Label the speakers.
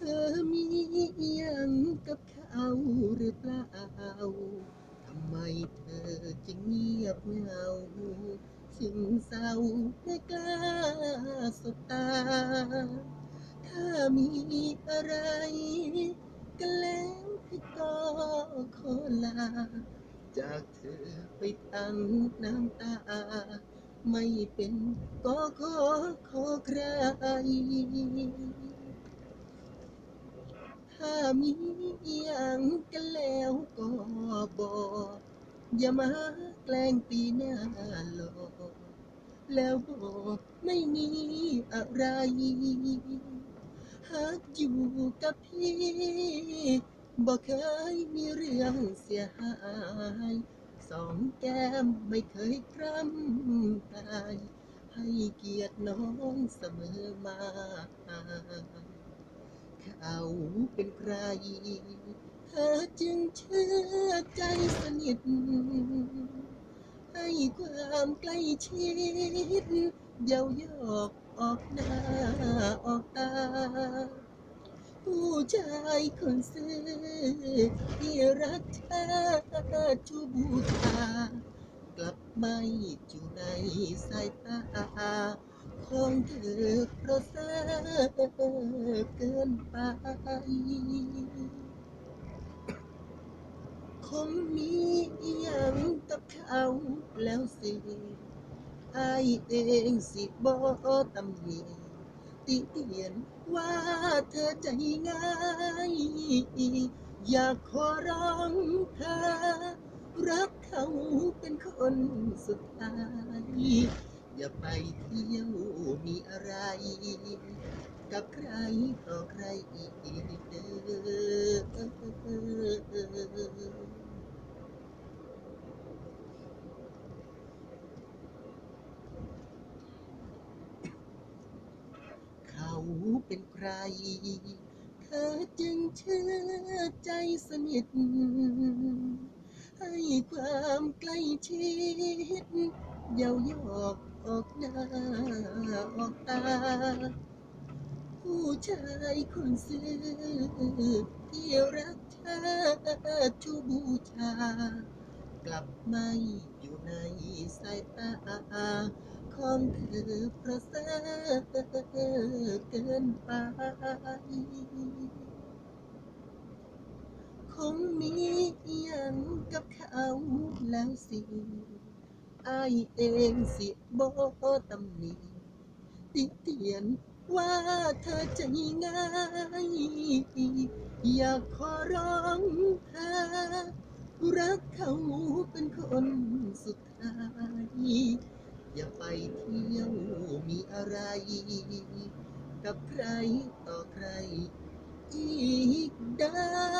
Speaker 1: ธอมีอย่างกับเขาหรือเปล่า ทำไมเธอจึงเงียบเหงาซึมเศร้าไม่กล้าสบตา ถ้ามีอะไรกันแล้วพี่ก็ขอลา จากเธอไปทั้งน้ำตา ไม่เป็นก็ขอขอใคร ถ้ามีอย่างกันแล้วก็บอกอย่ามาแกล้งตีหน้าหลอกแล้วบอกไม่มีอะไร หากอยู่กับพี่บอกเคยมีเรื่องเสียหายสองแก้มไม่เคยคร่ำตายให้เกียรติน้องเสมอมา เขาเป็นใคร เธอจึงเชื่อใจสนิท ให้ความใกล้ชิดเย้ายอกออกหน้าออกตา ผู้ชายคนซื่อที่รักเธอชูบูชากลับไม่อยู่ในสายตา ของเธอเพราะแสเกินไป คงมีอย่างกับเขาแล้วสิอายเองสิบ่ตำหนิติเตียนว่าเธอใจง่าย อยากขอร้องเธอรักเขาเป็นคนสุดท้าย อย่าไปเที่ยวมีอะไร กับใครต่อใครอีกเด้อเขาเป็นใคร เธอจึงเชื่อใจสนิท ให้ความใกล้ชิดเย้ายอกออกหน้าออกตา ผู้ชายคนซื่อที่รักเธอชูบูชา กลับไม่อยู่ในสายตาของเธอเพระแสเกินไป งมีอย่างกับเขาแล้วสิอายเองสิบ่ตำหนิติเตียนว่าเธอใจง่ายอยากขอร้องเธอรักเขาเป็นคนสุดท้ายอย่าไปเที่ยวมีอะไร กับใครต่อใครอีกได้